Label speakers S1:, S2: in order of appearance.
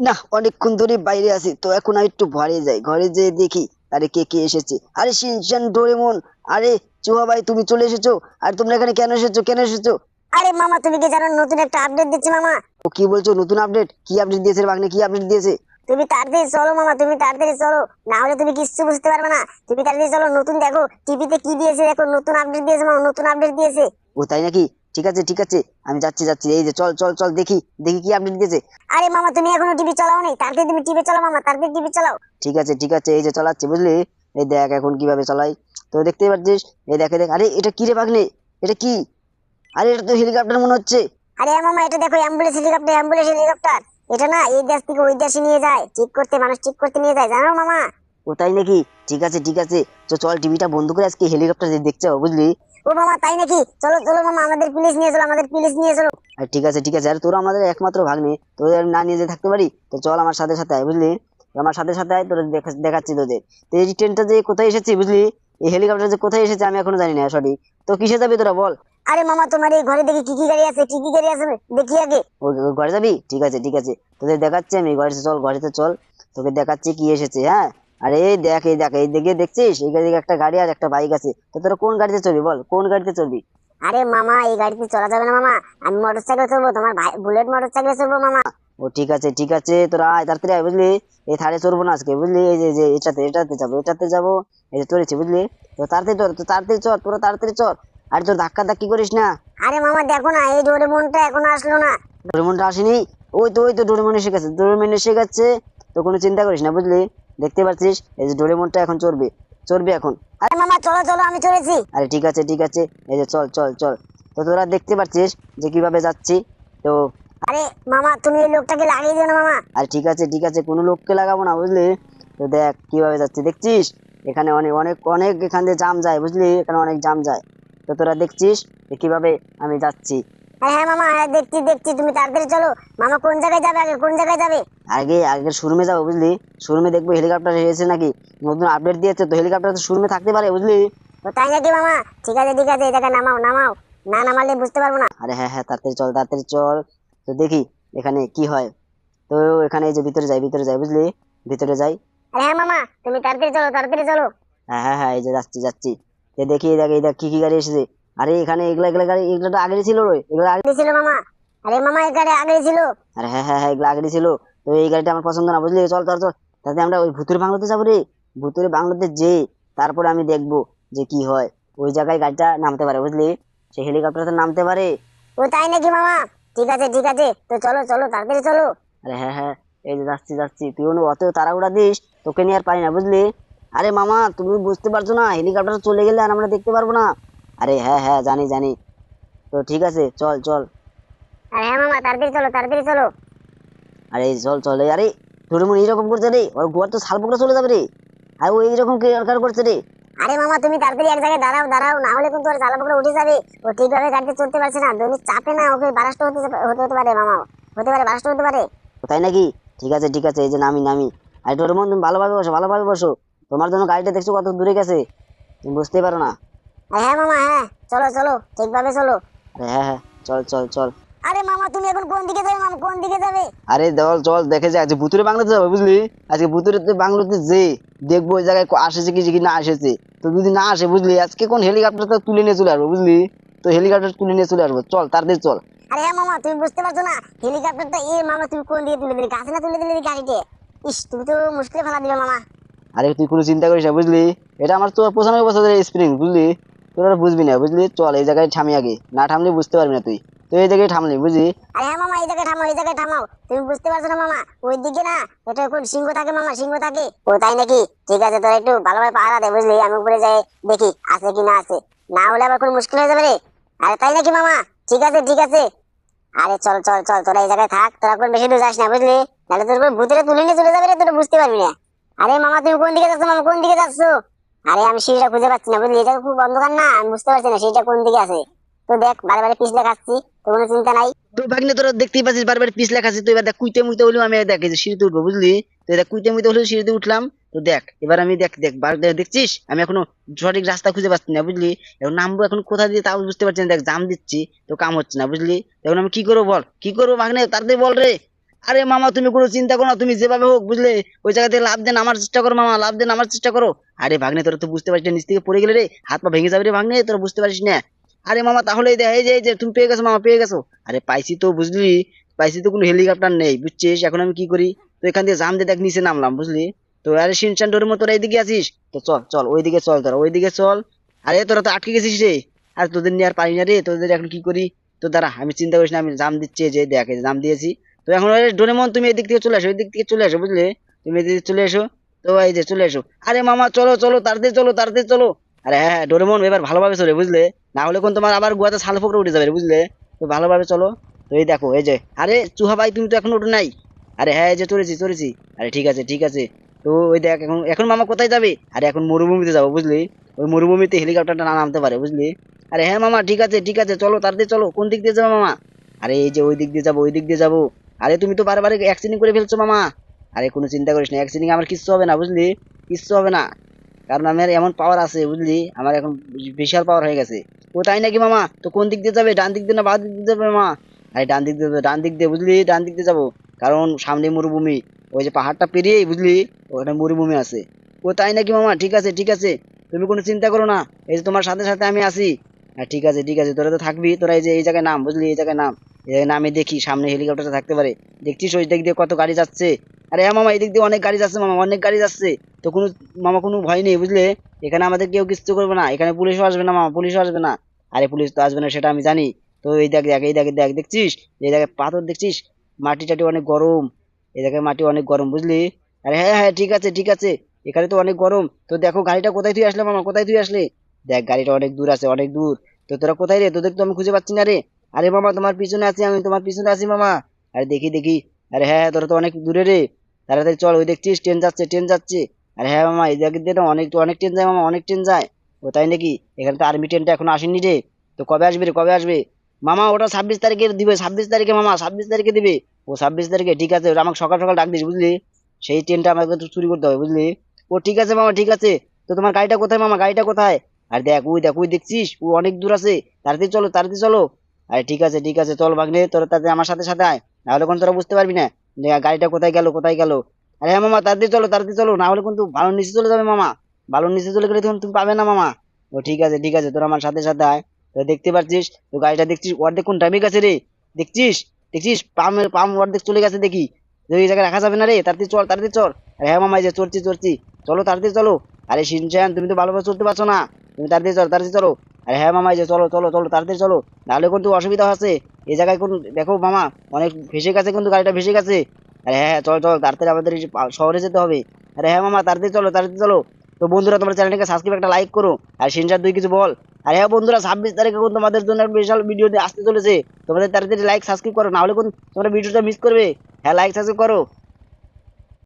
S1: না অনেকক্ষণ ধরে বাইরে আছি তো এখন আমি একটু ঘরে যাই। ঘরে যেয়ে দেখি আরে কে কে এসেছে? আরে শিনচান ডোরেমন আরে চুহা ভাই তুমি চলে এসেছ? আর তোমরা এখানে কেন এসেছ? কেন এসেছ?
S2: আরে মামা তুমি কি জানো নতুন একটা আপডেট দিচ্ছে মামা?
S1: ও কি বলছো? নতুন আপডেট কি আপডেট দিয়েছে বাগনে কি আপডেট দিয়েছে?
S2: তুমি তাড়াতাড়ি চলো মামা তুমি তাড়াতাড়ি চলো। না হলে তুমি কিচ্ছু বুঝতে পারবে না। তুমি তাড়াতাড়ি চলো নতুন দেখো টিভিতে কি দিয়েছে দেখো নতুন আপডেট দিয়েছে মামা নতুন আপডেট দিয়েছে।
S1: ও তাই নাকি? ঠিক আছে ঠিক আছে আমি যাচ্ছি যাচ্ছি। এই যে চল চল চল দেখি দেখি কি আপডেট দিয়েছে
S2: আরে মামা তুমি এখনও টিভি চালাও নি তাড়াতাড়ি তুমি টিভি চালাও মামা তাড়াতাড়ি টিভি চালাও।
S1: ঠিক আছে ঠিক আছে এই যে চালাচ্ছি বুঝলি? এই দেখ এখন কীভাবে চালাই। তো দেখতেই পাচ্ছিস? এই দেখে দেখ। আরে এটা কি রে বাগনে এটা কি? আরে এটা তো হেলিকপ্টার মনে হচ্ছে।
S2: আরে মামা এটা দেখো অ্যাম্বুলেন্স হেলিকপ্টার অ্যাম্বুলেন্স হেলিকপ্টার এটা না এই দেশ থেকে ওই দেশে নিয়ে যায়। ঠিক করতে মানুষ ঠিক করতে নিয়ে যায়। জানো মামা?
S1: ও তাই নাকি? ঠিক আছে ঠিক আছে। তো চল টিভিটা বন্ধ করে আজকে হেলিকপ্টার দেখতে হবে বুঝলি?
S2: ও মামা তাই নাকি? চলো চলো মামা আমাদের পুলিশ নিয়ে চলো আমাদের পুলিশ নিয়ে চলো।
S1: আর ঠিক আছে ঠিক আছে। আর তোরা আমাদের একমাত্র ভাগ্নে। তোদের না নিয়ে যেতে থাকতে পারি তো চল আমার সাথে সাথে আয় বুঝলি? আমার সাথে সাথে আয় তোরা দেখাচ্ছি তোদের। তো এই ট্রেনটা যে কোথায় এসেছে বুঝলি? এই হেলিকপ্টার যে কোথায় এসেছে আমি এখনও জানি না সঠিক তো কিসে যাবি তোরা বল?
S2: আরে মামা তোমার এই ঘরে দেখি কি কি গাড়ি আছে কি কি গাড়ি আছে? দেখি আগে।
S1: ঘরে যাবি? ঠিক আছে ঠিক আছে। তোদের দেখাচ্ছি আমি ঘরে চল ঘরেতে চল। তোকে দেখাচ্ছি কি এসেছে হ্যাঁ? আরে এই দেখ এই দেখ এই দিকে দেখছিস? এই দিকে একটা গাড়ি আর একটা বাইক আছে। তো তোরা কোন গাড়িতে চলবি বল? কোন গাড়িতে চলবি
S2: আরে মামা এই গাড়িতে চলা যাবে না মামা। আমি মোটর সাইকেল চলবো তোমার ভাই বুলেট মোটর সাইকেল চলবো মামা।
S1: ও ঠিক আছে ঠিক আছে তোরা আয় তাড়াতাড়ি আয় বুঝলি? এই থারে চড়বো না আজকে বুঝলি? এই যে এটাতে এটাতে যাব এটাতে যাব। এই যে চলেছি বুঝলি? তো তাড়াতাড়ি চল তো তাড়াতাড়ি চল তোরা তাড়াতাড়ি চল আর তোর ধাক্কা ধাক্কি করিস না।
S2: আরে মামা দেখো না এই ডোরে মনটা এখনও আসলো না।
S1: ডোরেমনটা আসেনি? ওই তো ওই তো ডোরেমন এসে গেছে। ডোরেমন এসে গেছে তো কোনো চিন্তা করিস না বুঝলি? দেখতে পাচ্ছিস এই যে ডোরেমনটা এখন চড়বে চড়বে এখন।
S2: আরে মামা চলো চলো আমি চলেছি
S1: আরে ঠিক আছে ঠিক আছে এই যে চল চল চল। তো তোরা দেখতে পাচ্ছিস যে কীভাবে যাচ্ছি তো
S2: আরে মামা তুমি এই লোকটাকে লাগিয়ে দিও না মামা।
S1: আরে ঠিক আছে ঠিক আছে কোনো লোককে লাগাবো না বুঝলি? তো দেখ কীভাবে যাচ্ছি দেখছিস? এখানে অনেক অনেক অনেক এখান দিয়ে জাম যায় বুঝলি? এখানে অনেক জাম যায়। তো তোরা দেখছিস যে কীভাবে আমি যাচ্ছি।
S2: হ্যাঁ হ্যাঁ মামা দেখছি দেখছি তুমি তাড়াতাড়ি চলো। মামা কোন জায়গায় যাবে আগে? কোন জায়গায় যাবে?
S1: আগে আগের শোরুমে যাব বুঝলি? শোরুমে দেখব হেলিকপ্টার এসেছে নাকি? নতুন আপডেট দিয়েছে তো হেলিকপ্টার তো শোরুমে থাকতে পারে বুঝলি?
S2: তো তাই নাকি মামা? ঠিক আছে ঠিক আছে এই নামাও নামাও। না নামালে বুঝতে পারব না।
S1: আরে হ্যাঁ হ্যাঁ তাড়াতাড়ি চল তাড়াতাড়ি চল। তো দেখি এখানে কি হয়? তো এখানে এই যে ভিতরে যাই ভিতরে যাই বুঝলি? ভিতরে যাই।
S2: আরে হ্যাঁ মামা তুমি তাড়াতাড়ি চলো তাড়াতাড়ি চলো।
S1: হ্যাঁ হ্যাঁ হ্যাঁ এই যে যাচ্ছি যাচ্ছি। দেখি এই দেখ এই দেখ কি কি গাড়ি এসেছে? আরে এখানে এগুলা এগুলা গাড়ি এগুলো তো আগেরই ছিল রে এগুলো আগে
S2: আগে ছিল মামা। আরে মামা এই গাড়ি আগে ছিল।
S1: আরে হ্যাঁ হ্যাঁ হ্যাঁ এগুলো আগেরই ছিল। তো এই গাড়িটা আমার পছন্দ না বুঝলি? চল চল চল। তাতে আমরা ওই ভুতুরে বাংলোতে যাব রে। ভুতুরে বাংলোতে যে তারপরে আমি দেখব যে কি হয়। ওই জায়গায় গাড়িটা নামতে পারে বুঝলি? সে হেলিকপ্টারতে নামতে পারে।
S2: ও তাই নাকি মামা? ঠিক আছে ঠিক আছে। তো চলো চলো তাড়াতাড়ি চলো।
S1: আরে হ্যাঁ হ্যাঁ এই যে যাচ্ছি যাচ্ছি। তুই অত তাড়াহুড়া দিস তোকে নিয়ে আর পারি না বুঝলি? আরে মামা তুমি বুঝতে পারছ না হেলিকপ্টার চলে গেলে আর আমরা দেখতে পারব না। আরে হ্যাঁ হ্যাঁ জানি জানি। তো ঠিক আছে চল চল।
S2: আরে হ্যাঁ মামা তাড়াতাড়ি চলো তাড়াতাড়ি চলো।
S1: আরে চল চল আরে ডোরেমন এইরকম করছে রে। ওর গোয়ার তো শালপুকুরে চলে যাবে রে। আর ও এইরকম কি দরকার করছে রে।
S2: আরে মামা তুমি তাড়াতাড়ি এক জায়গায় দাঁড়াও দাঁড়াও না হলে কিন্তু ওর জ্বালা পকড়ে উঠে যাবে। ও ঠিকভাবে গাড়িতে চলতে পারছে না। দৈনিক চাপে না ওকে বারাষ্ট হতে হতে হতে পারে মামা। হতে পারে বারাষ্ট হতে পারে।
S1: তাই নাকি? ঠিক আছে ঠিক আছে এই যে নামি নামি। আরে ডোরেমন তুমি ভালোভাবে বসো ভালোভাবে বসো। তোমার জন্য গাড়িটা দেখছ কত দূরে গেছে? তুমি বুঝতেই পারো না।
S2: হ্যাঁ মামা হ্যাঁ চলো চলো ঠিকভাবে চলো।
S1: আরে হ্যাঁ হ্যাঁ চল চল চল।
S2: আরে মামা তুমি এখন কোন দিকে যাবে মামা কোন দিকে যাবে?
S1: আরে চল চল দেখে যে আজকে ভুতুরে বাংলাতে যাব বুঝলি? আজকে ভুতুরে বাংলাতে যে দেখব ওই জায়গায় আসেছে কি কি না আসেছে। তো যদি না আসে বুঝলি আজকে কোন হেলিকপ্টার তো তুলে নিয়ে চলে আসব বুঝলি? তো হেলিকপ্টার তুলে নিয়ে চলে আসব চল তাড়াতাড়ি চল।
S2: আরে হ্যাঁ মামা তুমি বুঝতে পারছ না হেলিকপ্টারটা এ মামা তুমি কোন দিকে তুলে দিলে? গাছে না তুলে দিলে গাড়িতে? ইস তুমি তো মুশকিলে ফেলা দিলে মামা।
S1: আরে তুই কোনো চিন্তা করিস না বুঝলি? এটা আমার তো পঁচানব্বই বছরের স্প্রিং বুঝলি? তোর বুঝবি না, বুঝলি? চল, এই জায়গায় থামি আগে। না থামলে বুঝতে পারবি না তুই। তো এই জায়গায় থামলি, বুঝলি?
S2: আরে হ্যাঁ মামা, এই জায়গায় থামাও, এই জায়গায় থামাও। তুমি বুঝতে পারছ না মামা? ওই দিকে না, এটা কোন সিংহ থাকে মামা? সিংহ থাকে। ও, তাই নাকি? ঠিক আছে, তোরা একটু ভালোভাবে পাহারা দে, বুঝলি? আমি উপরে যাই, দেখি, আছে কি না আছে। না হলে আবার কোন মুশকিল হয়ে যাবে রে। আরে তাই নাকি মামা? ঠিক আছে ঠিক আছে। আরে চল চল চল, তোরা এই জায়গায় থাক, তোরা কোন বেশি দূর যাস না, বুঝলি? নাহলে তোর ভূতেরা তুলে নিয়ে চলে যাবে রে, তোরা বুঝতে পারবি না। আরে মামা, তুমি কোন দিকে যাচ্ছ মামা? কোন দিকে যাচ্ছ? আরে আমি সিঁড়িটা খুঁজে পাচ্ছি না, বুঝলি? এটা খুব অন্ধকার না, আমি বুঝতে পারছি না সিঁড়িটা কোন দিকে আছে। তো দেখ বারে বারে পিছলে খাচ্ছি তো কোনো চিন্তা নাই।
S1: তো ভাগ্নে, তোরা দেখতেই পাচ্ছিস, বারবার পিছ লেখা আছে তো এবার দেখ, কুইতে মুইতে হলেও আমি দেখ যে সিঁড়িতে উঠবো, বুঝলি? তো দেখ কুইতে মুইতে হলেও সিঁড়িতে উঠলাম, তো দেখ, এবার আমি দেখ দেখ, বার দেখ- দেখছিস? আমি এখনও সঠিক রাস্তা খুঁজে পাচ্ছি না, বুঝলি? এখন নামবো এখন কোথা দিয়ে তাও বুঝতে পারছি না, দেখ, জাম দিচ্ছি, তো কাম হচ্ছে না, বুঝলি? এখন আমি কি করব বল? কি করব ভাগ্নে? তাড়াতাড়ি বল রে। আরে মামা তুমি কোনো চিন্তা করো না তুমি যেভাবে হোক বুঝলে? ওই জায়গা থেকে লাভ দেন আমার চেষ্টা করো মামা লাভ দেন আমার চেষ্টা করো। আরে ভাগ্নে তোরা তো বুঝতে পারছিস না, নিচ থেকে পড়ে গেলে রে হাত পা ভেঙে যাবে রে ভাগ্নে তোরা বুঝতে পারিস না। আরে মামা তাহলে এই যে যে তুমি পেয়ে গেছো মামা পেয়ে গেছো। আরে পাইছি তো বুঝলি? পাইছি তো কোনো হেলিকপ্টার নেই বুঝছিস? এখন আমি কি করি? তো এখান দিয়ে জাম দিয়ে দেখ নিচে নামলাম বুঝলি? তো আরে সিনচান ডোরের মতো এইদিকে আছিস? তো চল চল ওইদিকে চল তোরা ওইদিকে চল। আরে তোরা তো আটকে গেছিস রে। আর তোদের নিয়ে আর পারি না রে তোদের এখন কি করি? তো দাঁড়া আমি চিন্তা করিস না আমি জাম দিচ্ছি যে দেখ জাম দিয়েছি। তো এখন ডোরেমন তুমি এদিক থেকে চলে আসো, এদিক থেকে চলে আসো, বুঝলে? তুমি এদিকে চলে এসো তো এই যে চলে এসো আরে মামা, চলো চলো, তাড়াতাড়ি চলো তাড়াতাড়ি চলো। আরে হ্যাঁ হ্যাঁ ডোরেমন এবার ভালোভাবে চলে, বুঝলে? না হলে কোন তোমার আবার গুয়াতে ছাল ফোকরে উঠে যাবে, বুঝলে? তো ভালোভাবে চলো। তো এই দেখো, এই যে, আরে চুহা ভাই, তুমি তো এখন উঠো নাই? আরে হ্যাঁ এই যে চলেছি চলেছি আরে ঠিক আছে ঠিক আছে। তো ওই দেখ, এখন এখন মামা কোথায় যাবে? আরে এখন মরুভূমিতে যাব, বুঝলি? ওই মরুভূমিতে হেলিকপ্টারটা না নামতে পারে, বুঝলি? আরে হ্যাঁ মামা, ঠিক আছে ঠিক আছে, চলো, তাড়াতাড়ি চলো। কোন দিক দিয়ে যাব মামা? আরে এই যে ওই দিক দিয়ে যাব, ওই দিক দিয়ে যাব। আরে তুমি তো বারবার অ্যাক্সিডেন্ট করে ফেলছো মামা। আরে কোনো চিন্তা করিস না অ্যাক্সিডেন্ট আমার কিচ্ছু হবে না, বুঝলি? কিচ্ছু হবে না। কারণ আমার এমন পাওয়ার আছে, বুঝলি? আমার এখন বিশাল পাওয়ার হয়ে গেছে। ও তাই নাকি মামা? তো কোন দিক দিয়ে যাবে? ডান দিক দিয়ে না বাঁ দিক দিয়ে যাবে মামা? আরে ডান দিক দিয়ে ডান দিক দিয়ে, বুঝলি? ডান দিক দিয়ে যাব। কারণ সামনে মরুভূমি। ওই যে পাহাড়টা পেরিয়েই, বুঝলি? ওখানে মরুভূমি আছে। ও তাই নাকি মামা? ঠিক আছে ঠিক আছে। তুমি কোনো চিন্তা করো না। এই যে তোমার সাথে সাথে আমি আছি। ঠিক আছে ঠিক আছে, তোরা তো থাকবি, তোরা এই যে, এই জায়গায় নাম, বুঝলি, এই জায়গায় নাম। এই জায়গায় নামে দেখি, সামনে হেলিকপ্টার থাকতে পারে। দেখছিস ওই দিক দিয়ে কত গাড়ি যাচ্ছে? আরে হ্যাঁ মামা এদিক দিয়ে অনেক গাড়ি যাচ্ছে মামা, অনেক গাড়ি যাচ্ছে। তো কোনো, মামা কোনো ভয় নেই, বুঝলে? এখানে আমাদের কেউ কিছু করবে না, এখানে পুলিশও আসবে না মামা, পুলিশও আসবে না। আরে পুলিশ তো আসবে না, সেটা আমি জানি। তো এই দেখ দেখ, এই দেখ দেখ, দেখছিস? এই জায়গায় পাথর দেখছিস? মাটি টাটি অনেক গরম। এই জায়গায় মাটি অনেক গরম, বুঝলি? আরে হ্যাঁ হ্যাঁ ঠিক আছে ঠিক আছে। এখানে তো অনেক গরম। তো দেখো, গাড়িটা কোথায় তুই আসলে মামা? কোথায় তুই আসলে? দেখ গাড়িটা অনেক দূর আছে অনেক দূর। তো তোরা কোথায় রে? তোদের তো আমি খুঁজে পাচ্ছি না রে। আরে মামা তোমার পিছনে আছি আমি তোমার পিছনে আছি মামা। আরে দেখি দেখি। আরে হ্যাঁ হ্যাঁ, তোরা তো অনেক দূরে রে। তাড়াতাড়ি চল ওই দেখছিস ট্রেন যাচ্ছে ট্রেন যাচ্ছে। আরে হ্যাঁ মামা এই জায়গা দিয়ে অনেক তো অনেক ট্রেন যায় মামা অনেক ট্রেন যায়। ও তাই নাকি? এখানে তো আর্মি ট্রেনটা এখন আসেনি রে। তো কবে আসবে রে কবে আসবে? মামা ওটা ছাব্বিশ তারিখে দিবে ছাব্বিশ তারিখে মামা ছাব্বিশ তারিখে দিবে। ও ছাব্বিশ তারিখে ঠিক আছে আমাকে সকাল সকাল ডাক দিস বুঝলি? সেই ট্রেনটা আমাকে চুরি করতে হবে বুঝলি? ও ঠিক আছে মামা ঠিক আছে। তো তোমার গাড়িটা কোথায় মামা? গাড়িটা কোথায়? আর দেখ, ওই দেখ, ওই দেখছিস? ও অনেক দূর আছে। তাড়াতাড়ি চলো তাড়াতাড়ি চলো। আরে ঠিক আছে ঠিক আছে, চল ভাগ্নে, তোরা তাড়াতাড়ি আমার সাথে সাথে আয়। নাহলে কোন তোরা বুঝতে পারবি না। যে গাড়িটা কোথায় গেল কোথায় গেল? আরে হ্যাঁ মামা, তাড়াতাড়ি চলো তাড়াতাড়ি চলো। না হলে কিন্তু ভালো নিচে চলে যাবে মামা। ভালো নিচে চলে গেলে তখন তুমি পাবে না মামা। ও ঠিক আছে ঠিক আছে, তোরা আমার সাথে সাথে আয়। তো দেখতে পাচ্ছিস তো গাড়িটা দেখছিস? অর্ধেক কোন টাইমে গেছে রে? দেখছিস? দেখছিস? পামের পাম অর্ধেক চলে গেছে দেখি। ওই জায়গায় রাখা যাবে না রে, তাড়াতাড়ি চল তাড়াতাড়ি চল। আরে হ্যাঁ মামা, এই যে চড়ছি চড়ছি। চলো, তাড়াতাড়ি চলো। আরে শিনচান, তুমি তো ভালোভাবে চলতে পারছ না। তুমি তাড়াতাড়ি চলো তাড়াতাড়ি চলো। আরে হ্যাঁ মামা, এই যে চলো চলো চলো, তাড়াতাড়ি চলো। নাহলে কিন্তু অসুবিধা আছে এই জায়গায় কোন দেখো মামা, অনেক ভেসে গেছে কিন্তু গাড়িটা ভেসে গেছে। আরে হ্যাঁ হ্যাঁ চল চল, তাড়াতাড়ি আমাদের শহরে যেতে হবে। আরে হ্যাঁ মামা, তাড়াতাড়ি চলো তাড়াতাড়ি চলো। তো বন্ধুরা, তোমার চ্যানেলটাকে সাবস্ক্রাইব একটা লাইক করো। আর সিনচার দুই কিছু বল। আর হ্যাঁ বন্ধুরা, ছাব্বিশ তারিখে কিন্তু তোমাদের জন্য একটা বিশাল ভিডিও আসতে চলেছে। তোমাদের তাড়াতাড়ি লাইক সাবস্ক্রাইব করো। নাহলে কিন্তু তোমরা ভিডিওটা মিস করবে। হ্যাঁ লাইক সাবস্ক্রাইব করো।